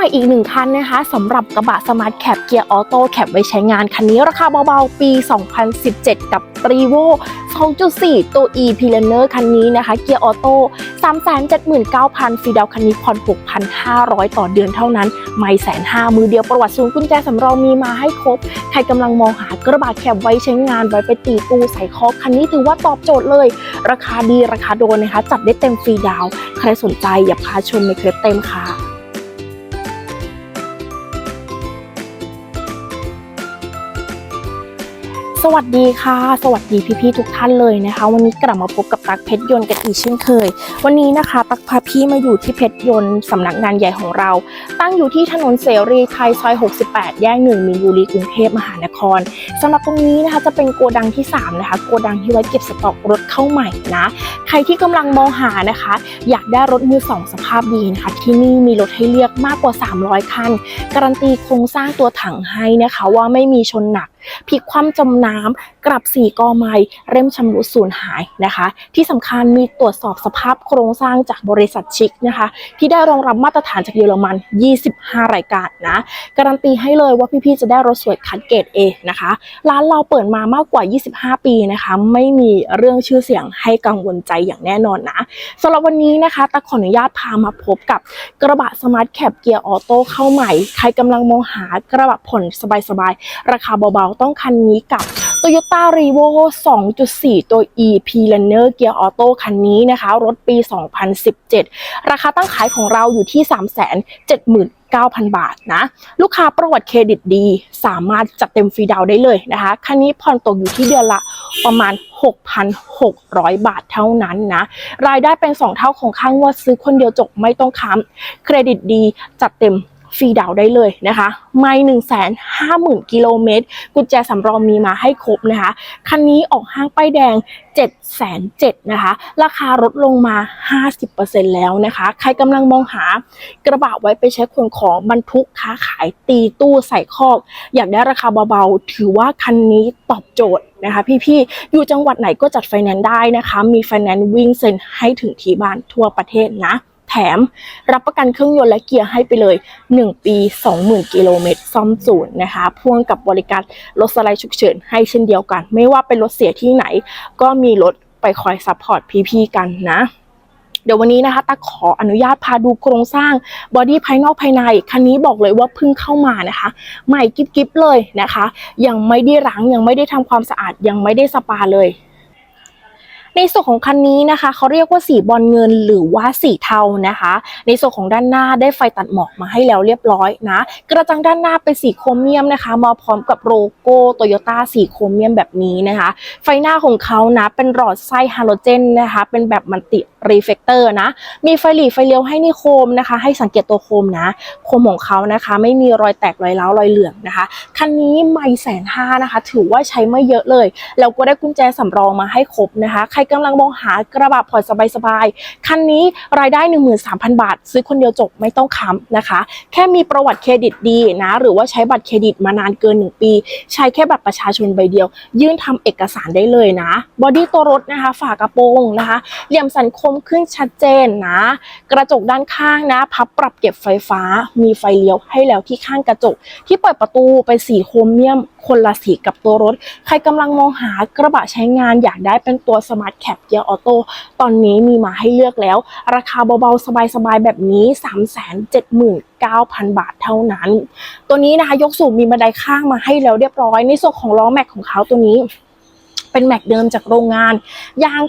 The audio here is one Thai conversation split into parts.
ม่อีกหนึ่งคันนะคะสำหรับกระบะสมาร์ทแคปเกียร์ออโต้แคปไว้ใช้งานคันนี้ราคาเบาๆ ปี 2017 กับปรีโว2.4 ตัว e p l a n e r คันนี้นะคะ เกียร์ออโต้379,000ฟรีดาวคันนี้ผ่อน 6,500 ต่อเดือนเท่านั้น ไม่แสนห้ามือเดียวประวัติศูนย์กุญแจสำรองมีมาให้ครบ ใครกำลังมองหากระบะแคปไว้ใช้งานไว้ไปตีตูใส่คอคันนี้ถือว่าตอบโจทย์เลย ราคาดีราคาโดนนะคะ จัดได้เต็มฟรีดาว ใครสนใจอย่าพาชมในคลิปเต็มค่ะ วัสดีค่ะ สวัสดีพี่ๆทุกท่านเลยนะคะ วันนี้กลับมาพบกับตักเพชรยนต์กันอีกเช่นเคย วันนี้นะคะ ตักพาพี่มาอยู่ที่เพชรยนต์สำนักงานใหญ่ของเรา ตั้งอยู่ที่ถนนเสรีไทยซอย 68 แยกหนึ่งมีนบุรีกรุงเทพมหานครสำหรับตรงนี้นะคะจะเป็นโกดังที่ 3 นะคะ โกดังที่ไว้เก็บสต็อกรถเข้าใหม่นะ ใครที่กำลังมองหานะคะ อยากได้รถมือสองสภาพดีนะคะที่นี่มีรถให้เลือกมากกว่า 300 คัน การันตีโครงสร้างตัวถังให้นะคะว่าไม่มีชนหนัก พลิกคว่ำจมน้ำกลับสี่กอไม้เริ่มชำรุดสูญหายนะคะ ที่สำคัญมีตรวจสอบสภาพโครงสร้างจากบริษัทชิกนะคะ ที่ได้รองรับมาตรฐานจากเยอรมัน 25 รายการนะ การันตีให้เลยว่าพี่ๆจะได้รถสวยคัดเกรด A นะคะ ร้านเราเปิดมามากกว่า 25 ปีนะคะ ไม่มีเรื่องชื่อเสียงให้กังวลใจอย่างแน่นอนนะสำหรับวันนี้นะคะตาขออนุญาตพามาพบกับกระบะสมาร์ทแคปเกียร์ออโต้เข้าใหม่ ใครกำลังมองหากระบะผ่อนสบายๆราคาเบาต้องคันนี้กับ Toyota r e v o 2.4 ตัว e p l a n e r เกียร์ออโต้คันนี้นะคะ รถปี 2017 ราคาตั้งขายของเราอยู่ที่ 379,000 บาทนะ ลูกค้าประวัติเครดิตดี สามารถจัดเต็มฟรีดาวได้เลยนะคะ คันนี้ผ่อนตกอยู่ที่เดือนละประมาณ 6,600 บาทเท่านั้นนะ รายได้เป็น 2 เท่าของค่างวดซื้อคนเดียวจบไม่ต้องค้ำเครดิตดีจัดเต็ม ฟรีดาวได้เลยนะคะ ไม่หนึ่งแสนห้าหมื่นกิโลเมตร กุญแจสำรองมีมาให้ครบนะคะ คันนี้ออกห้างป้ายแดง7จ็ดแสนเจ็ดนะคะ ราคาลดลงมา 50%แล้วนะคะ ใครกำลังมองหากระบะไว้ไปใช้ขนของบรรทุกค้าขายตีตู้ใส่คอก อยากได้ราคาเบาๆ ถือว่าคันนี้ตอบโจทย์นะคะพี่ๆ อยู่จังหวัดไหนก็จัดไฟแนนซ์ได้นะคะ มีไฟแนนซ์วิ่งเซ็นให้ถึงที่บ้านทั่วประเทศนะ แถม รับประกันเครื่องยนต์และเกียร์ให้ไปเลย 1 ปี 20,000 กิโลเมตรซ่อมศูนย์นะคะ พ่วงกับบริการรถสไลด์ฉุกเฉินให้เช่นเดียวกัน ไม่ว่าเป็นรถเสียที่ไหน ก็มีรถไปคอยซัพพอร์ตพี่ๆกันนะเดี๋ยววันนี้นะคะตักขออนุญาตพาดูโครงสร้างบอดี้ภายนอกภายใน คันนี้บอกเลยว่าเพิ่งเข้ามานะคะ ใหม่กิ๊บๆเลยนะคะ ยังไม่ได้ล้างยังไม่ได้ทำความสะอาดยังไม่ได้สปาเลย ในส่วนของคันนี้นะคะเขาเรียกว่าสีบอลเงินหรือว่าสีเทานะคะ ในส่วนของด้านหน้าได้ไฟตัดหมอกมาให้แล้วเรียบร้อยนะ กระจังด้านหน้าเป็นสีโครเมียมนะคะ มาพร้อมกับโลโก้โตโยต้าสีโครเมียมแบบนี้นะคะ ไฟหน้าของเขานะเป็นหลอดไส้ฮาโลเจนนะคะ เป็นแบบมันติรีเฟกเตอร์นะ มีไฟหลีไฟเลี้ยวให้นี่โคมนะคะ ให้สังเกตตัวโคมนะ โคมของเขานะคะ ไม่มีรอยแตกรอยร้ารอยเหลืองนะคะ คันนี้ไม่แสนห้านะคะ ถือว่าใช้ไม่เยอะเลย แล้วก็ได้กุญแจสำรองมาให้ครบนะคะ ใครกำลังมองหากระบะผ่อนสบายๆ คันนี้รายได้ 13,000 บาท ซื้อคนเดียวจบไม่ต้องค้ำนะคะ แค่มีประวัติเครดิตดีนะ หรือว่าใช้บัตรเครดิตมานานเกิน 1 ปี ใช้แค่บัตรประชาชนใบเดียว ยื่นทำเอกสารได้เลยนะ บอดี้ตัวรถนะคะ ฝากระโปรงนะคะ เหลี่ยมสันคมมขึ้นชัดเจนนะ กระจกด้านข้างนะ พับปรับเก็บไฟฟ้า มีไฟเลี้ยวให้แล้วที่ข้างกระจก ที่เปิดประตูเป็นสีโครเมียมคนละสีกับตัวรถ ใครกำลังมองหากระบะใช้งานอยากได้เป็นตัวสมาร์ทแคปเกียร์ออโต้ตอนนี้มีมาให้เลือกแล้ว ราคาเบาๆ สบายๆ แบบนี้ 379,000 บาทเท่านั้น ตัวนี้นะคะยกสูบมีบันไดข้างมาให้แล้วเรียบร้อย ในส่วนของล้อแม็กของเขาตัวนี้ เป็นแม็กเดิมจากโรงงาน ยาง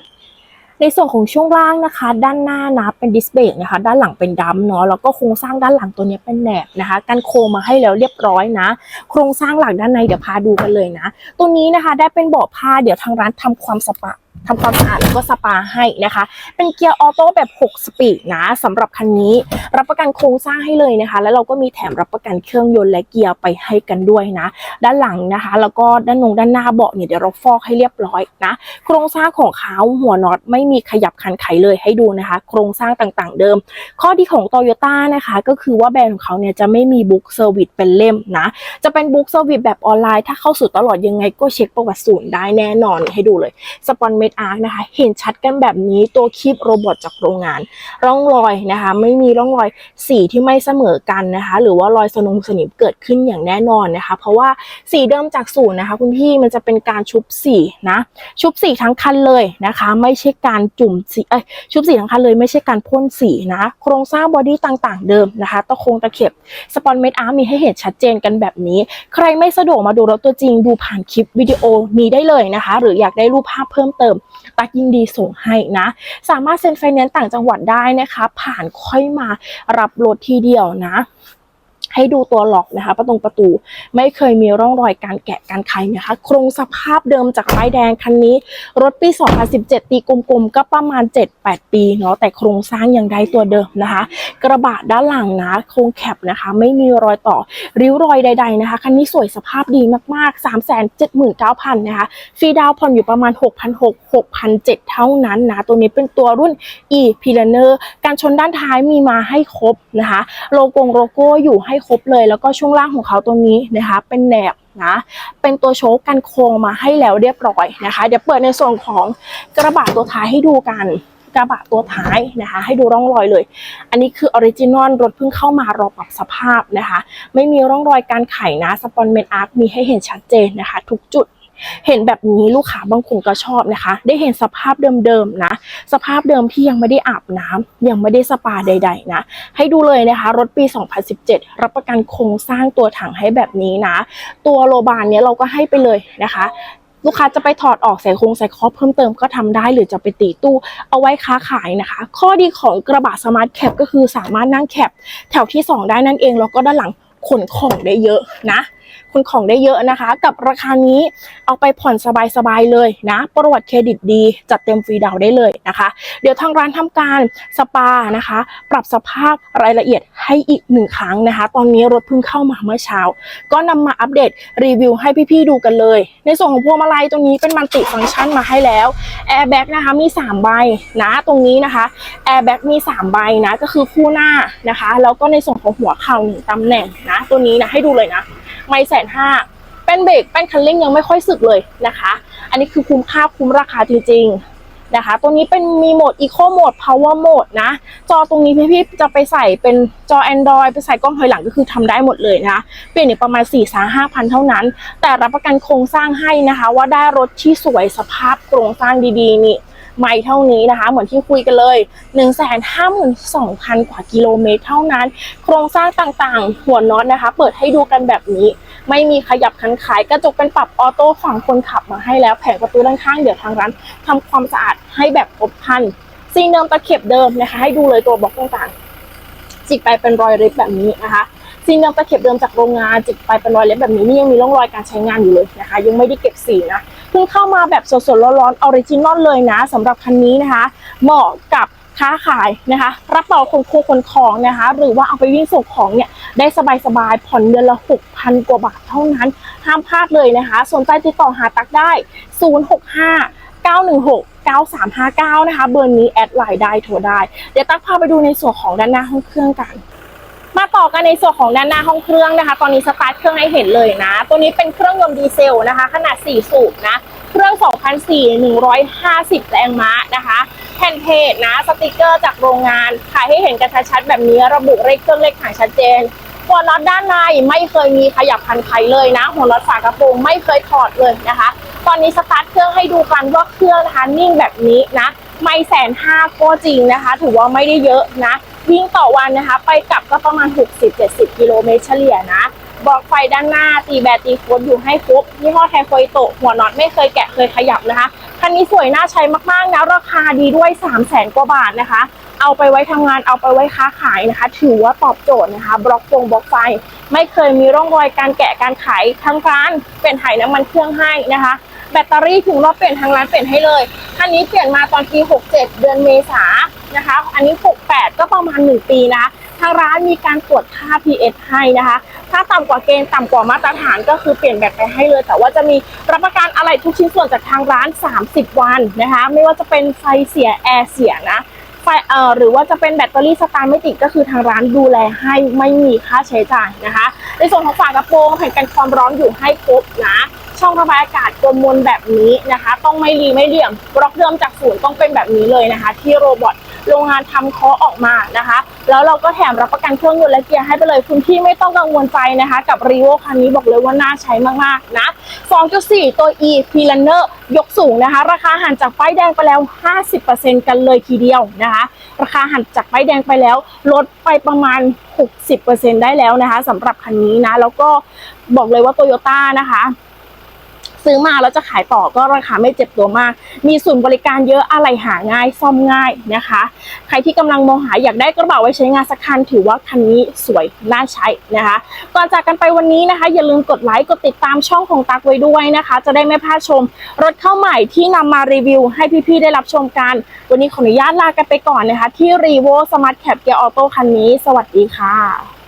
ในส่วนของช่วงล่างนะคะ ด้านหน้านะเป็นดิสเบรกนะคะ ด้านหลังเป็นดัมเนาะแล้วก็โครงสร้างด้านหลังตัวนี้เป็นแหนบนะคะกันโครงมาให้แล้วเรียบร้อยนะ โครงสร้างหลังด้านในเดี๋ยวพาดูกันเลยนะ ตัวนี้นะคะได้เป็นเบาะผ้าเดี๋ยวทางร้านทำความสปา ทำความสะอาดแล้วก็สปาให้นะคะ เป็นเกียร์ออโต้แบบ 6 สปีดนะสำหรับคันนี้ รับประกันโครงสร้างให้เลยนะคะ แล้วเราก็มีแถมรับประกันเครื่องยนต์และเกียร์ไปให้กันด้วยนะ ด้านหลังนะคะ แล้วก็ด้านนงด้านหน้าเบาะเนี่ยเดี๋ยวเราฟอกให้เรียบร้อยนะ โครงสร้างของเขาหัวน็อตไม่มีขยับคันไขเลยให้ดูนะคะ โครงสร้างต่างๆเดิม ข้อดีของ t o y ยต้านะคะก็คือว่าแบรนด์ของเขาเนี่ยจะไม่มีบุ๊กเซอร์วิสเป็นเล่มนะ จะเป็นบุ๊กเซอร์วิสแบบออนไลน์ถ้าเข้าสู่ตลอดยังไงก็เช็คประวัติศูนย์ได้แน่นอนให้ดูเลยสปอนเมดอาร์นะคะ เห็นชัดกันแบบนี้ตัวคีบโรบอทจากโรงงาน ร่องรอยนะคะ ไม่มีร่องรอยสีที่ไม่เสมอกันนะคะ หรือว่ารอยสนงสนิมเกิดขึ้นอย่างแน่นอนนะคะ เพราะว่าสีเดิมจากศูนย์นะคะ คุณพี่มันจะเป็นการชุบสีนะ ชุบสีทั้งคันเลยนะคะ ไม่ใช่การจุ่มสีเอ้ยชุบสีทั้งคันเลยไม่ใช่การพ่นสีนะ โครงสร้างบอดี้ต่างๆ เดิมนะคะตะโคงตะเข็บสปอนเมดอาร์มีให้เห็นชัดเจนกันแบบนี้ ใครไม่สะดวกมาดูรถตัวจริงดูผ่านคลิปวิดีโอนี้ได้เลยนะคะ หรืออยากได้รูปภาพเพิ่มเติมม ตักยินดีส่งให้นะ สามารถเซ็นไฟแนนซ์ต่างจังหวัดได้นะคะ ผ่านค่อยมารับรถทีเดียวนะ ให้ดูตัวล็อกนะคะประตงประตูไม่เคยมีร่องรอยการแกะการไขนะคะ โครงสภาพเดิมจากป้ายแดงคันนี้ รถปี 2017 ตีกลมๆ ก็ประมาณ 7-8 ปีเนาะแต่โครงสร้างยังได้ตัวเดิมนะคะ กระบะด้านหลังนะโครงแคปนะคะ ไม่มีรอยต่อริ้วรอยใด ๆนะคะ คันนี้สวยสภาพดีมากๆ 3 7 9 0 0 0 นะคะฟรีดาวน์ผ่อนอยู่ประมาณ 6,600 6,700 เท่านั้นนะ ตัวนี้เป็นตัวรุ่น e p i l a n e r การชนด้านท้ายมีมาให้ครบนะคะ โลโก้โลโก้อยู่ให้ครบเลย แล้วก็ช่วงล่างของเขาตรงนี้นะคะ เป็นแหนบนะเป็นตัวโชคกันโครงมาให้แล้วเรียบร้อยนะคะ เดี๋ยวเปิดในส่วนของกระบะตัวท้ายให้ดูกันกระบะตัวท้ายนะคะ ให้ดูร่องรอยเลย อันนี้คือออริจินอลรถเพิ่งเข้ามารอปรับสภาพนะคะ ไม่มีร่องรอยการไขนะสปอนเมนอาร์คมีให้เห็นชัดเจนนะคะ ทุกจุด เห็นแบบนี้ลูกค้าบางคนก็ชอบนะคะ ได้เห็นสภาพเดิมๆนะ สภาพเดิมที่ยังไม่ได้อาบน้ำยังไม่ได้สปาใด ๆ นะ ให้ดูเลยนะคะ รถปี 2017 รับประกันโครงสร้างตัวถังให้แบบนี้นะ ตัวโลบานเนี้ยเราก็ให้ไปเลยนะคะลูกค้าจะไปถอดออกใส่โครงใส่ครอบเพิ่มเติมก็ทำได้หรือจะไปตีตู้เอาไว้ค้าขายนะคะ ข้อดีของกระบะสมาร์ทแคปก็คือสามารถนั่งแคปแถวที่ 2 ได้นั่นเองแล้วก็ด้านหลังขนของได้เยอะนะ ขนของได้เยอะนะคะ กับราคานี้เอาไปผ่อนสบายๆเลยนะ ประวัติเครดิตดี จัดเต็มฟรีดาวน์ได้เลยนะคะ เดี๋ยวทางร้านทำการสปานะคะ ปรับสภาพรายละเอียดให้อีกหนึ่งครั้งนะคะ ตอนนี้รถเพิ่งเข้ามาเมื่อเช้า ก็นำมาอัปเดตรีวิวให้พี่ๆดูกันเลย ในส่วนของพวงมาลัยตรงนี้เป็นมัลติฟังก์ชันมาให้แล้วแอร์แบ็กนะคะมี 3 ใบนะตรงนี้นะคะแอร์แบ็กมี 3 ใบนะก็คือคู่หน้านะคะแล้วก็ในส่วนของหัวเข่าหนึ่งตำแหน่งนะ ตัวนี้นะให้ดูเลยนะ ไม่แสนห้าเป็นเบรกแป้นคันเร่งยังไม่ค่อยสึกเลยนะคะ อันนี้คือคุ้มค่าคุ้มราคาจริงๆนะคะ ตัวนี้เป็นมีโหมด Eco Mode Power Mode นะ จอตรงนี้พี่ๆจะไปใส่เป็นจอ Android ไปใส่กล้องถอยหลังก็คือทำได้หมดเลยนะคะเปลี่ยนอีกประมาณ4ี่สาห้าพันเท่านั้น แต่รับประกันโครงสร้างให้นะคะ ว่าได้รถที่สวยสภาพโครงสร้างดีๆนี่ไม่เท่านี้นะคะ เหมือนที่คุยกันเลย 1 5 2 0 0 0 กว่ากิโลเมตรเท่านั้น โครงสร้างต่างๆ หัวน็อตนะคะ เปิดให้ดูกันแบบนี้ ไม่มีขยับคันขายกระจกเป็นปรับออโต้ฝั่งคนขับมาให้แล้วแผงประตูด้านข้างเดี๋ยวทางร้านทำความสะอาดให้แบบครบคันซีนเดิมตะเข็บเดิมนะคะ ให้ดูเลยตัวบล็อกต่างๆจิกไปเป็นรอยริบแบบนี้นะคะซีนเดิมตะเข็บเดิมจากโรงงานจิกไปเป็นรอยเล็บแบบนี้นี่ยังมีร่องรอยการใช้งานอยู่เลยนะคะ ยังไม่ได้เก็บสีนะเพิ่งเข้ามาแบบสดๆร้อนๆออริจินอลเลยนะสำหรับคันนี้นะคะ เหมาะกับ ค้าขายนะคะ รับเหมาคนคงคนของนะคะ หรือว่าเอาไปวิ่งส่งของเนี่ยได้สบายๆผ่อนเดือนละ 6,000 กว่าบาทเท่านั้น ห้ามพลาดเลยนะคะ สนใจติดต่อหาตักได้ 065 916 9359 นะคะ เบอร์นี้แอดไลน์ได้โทรได้ เดี๋ยวตักพาไปดูในส่วนของด้านหน้าห้องเครื่องกัน มาต่อกันในส่วนของด้านหน้าห้องเครื่องนะคะ ตอนนี้สตาร์ทเครื่องให้เห็นเลยนะ ตัวนี้เป็นเครื่องยนต์ดีเซลนะคะ ขนาด 4 สูบนะ เครื่อง2004 150 แรงม้านะคะแผ่นเพจนะสติกเกอร์จากโรงงานขายให้เห็นกันชัดๆแบบนี้ระบุเลขเครื่องเลขขายชัดเจนหัวน็อตด้านในไม่เคยมีขยับคันไขเลยนะ หัวน็อตฝากระโปรงไม่เคยถอดเลยนะคะ ตอนนี้สตาร์ทเครื่องให้ดูกันว่าเครื่องนะคะนิ่งแบบนี้นะ ไม่แสนห้าก็จริงนะคะ ถือว่าไม่ได้เยอะนะ วิ่งต่อวันนะคะ ไปกลับก็ประมาณ 60-70 กิโลเมตรเฉลี่ยนะ บอกไฟด้านหน้าตีแบตตีโค้ดอยู่ให้ครบยี่ห้อไทโคยโตะหัวน็อตไม่เคยแกะเคยขยับนะคะคันนี้สวยน่าใช้มากๆนะราคาดีด้วย 3 0 0แสนกว่าบาทนะคะ เอาไปไว้ทำงานเอาไปไว้ค้าขายนะคะ ถือว่าตอบโจทย์นะคะบล็อกฟงบล็อกไฟ ไม่เคยมีร่องรอยการแกะการขายทางร้านเป็นถ่ายน้ำมันเครื่องให้นะคะ แบตเตอรี่ถึงเราเปลี่ยนทางร้านเปลี่ยนให้เลยคันนี้เปลี่ยนมาตอนปี 67 เดือนเมษานะคะ อันนี้ 68 ก็ประมาณ 1 ปีนะทางร้านมีการตรวจค่า PS ให้นะคะ ถ้าต่ำกว่าเกณฑ์ต่ำกว่ามาตรฐานก็คือเปลี่ยนแบตไปให้เลย แต่ว่าจะมีรับประกันอะไรทุกชิ้นส่วนจากทางร้าน 30 วันนะคะ ไม่ว่าจะเป็นไฟเสียแอร์เสียนะไฟเอ่อหรือว่าจะเป็นแบตเตอรี่สตาร์ทไม่ติดก็คือทางร้านดูแลให้ไม่มีค่าใช้จ่ายนะคะ ในส่วนของฝากระโปรงแผ่นกันความร้อนอยู่ให้ครบนะช่องระบายอากาศกลมมนแบบนี้นะคะ ต้องไม่รีไม่เหลี่ยมบล็อกเดิมจากศูนย์ต้องเป็นแบบนี้เลยนะคะ ที่โรบอท โรงงานทำเคาะออกมานะคะ แล้วเราก็แถมรับประกันเครื่องยนต์และเกียร์ให้ไปเลยคุณพี่ไม่ต้องกังวลใจนะคะ กับรีโวคันนี้บอกเลยว่าน่าใช้มากๆนะ 2.4 ตัว E p l a n n e r ยกสูงนะคะ ราคาหันจากป้ายแดงไปแล้ว 50%กันเลยทีเดียวนะคะ ราคาหันจากป้ายแดงไปแล้ว ลดไปประมาณ 60%ได้แล้วนะคะสำหรับคันนี้นะ แล้วก็บอกเลยว่าโตโยต้านะคะ ซื้อมาแล้วจะขายต่อก็ราคาไม่เจ็บตัวมาก มีศูนย์บริการเยอะอะไรหาง่ายซ่อมง่ายนะคะ ใครที่กำลังมองหาอยากได้กระบะไว้ใช้งานสักคันถือว่าคันนี้สวยน่าใช้นะคะก่อนจากกันไปวันนี้นะคะ อย่าลืมกดไลค์กดติดตามช่องของตักไว้ด้วยนะคะ จะได้ไม่พลาดชม รถเข้าใหม่ที่นำมารีวิว ให้พี่ๆได้รับชมกัน วันนี้ขออนุญาตลากันไปก่อนนะคะ ที่รีโวสมาร์ทแคปเกียร์ออโต้คันนี้ สวัสดีค่ะ